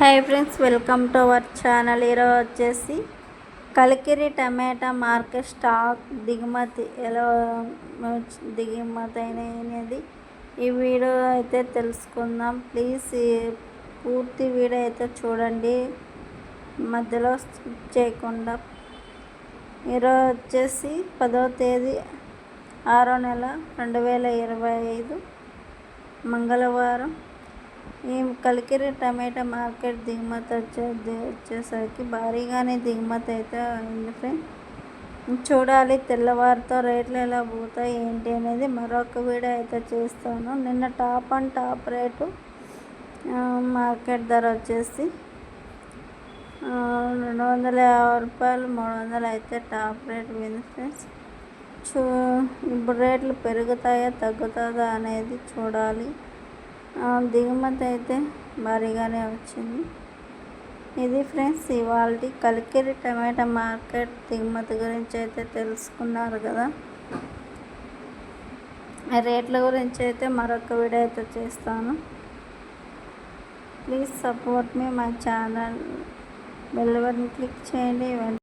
Hi friends welcome to our channel ఈరోజు వచ్చేసి కలికిరి టమాటా market stock దిగుమతి ఎలా దిగుమతి అయినది ఈ వీడియో అయితే తెలుసుకుందాం. ప్లీజ్ పూర్తి వీడియో అయితే చూడండి. మధ్యలో స్కిప్ చేయకుండా. ఈరోజు వచ్చేసి పదో తేదీ ఆరో నెల రెండు వేల ఇరవై ఐదు మంగళవారం. ఈ కలికిరి టమాటా మార్కెట్ దిగుమతి వచ్చే వచ్చేసరికి భారీగానే దిగుమతి అయితే అయింది ఫ్రెండ్. చూడాలి తెల్లవారితో రేట్లు ఎలా పోతాయి ఏంటి అనేది మరొక వీడియో అయితే చేస్తాను. నిన్న top and top rate market ధర వచ్చేసి రెండు వందల యాభై రూపాయలు మూడు వందలు అయితే టాప్ రేట్ పోయింది ఫ్రెండ్స్. చూ ఇప్పుడు రేట్లు పెరుగుతాయా తగ్గుతుందా అనేది చూడాలి. దిగుమతి అయితే భారీగానే వచ్చింది. ఇది ఫ్రెండ్స్ ఇవాళ కలికిరి టమాటా మార్కెట్ దిగుమతి గురించి అయితే తెలుసుకున్నారు కదా. రేట్ల గురించి అయితే మరొక వీడియో అయితే చేస్తాను. Please support me my channel. Bell button click చేయండి.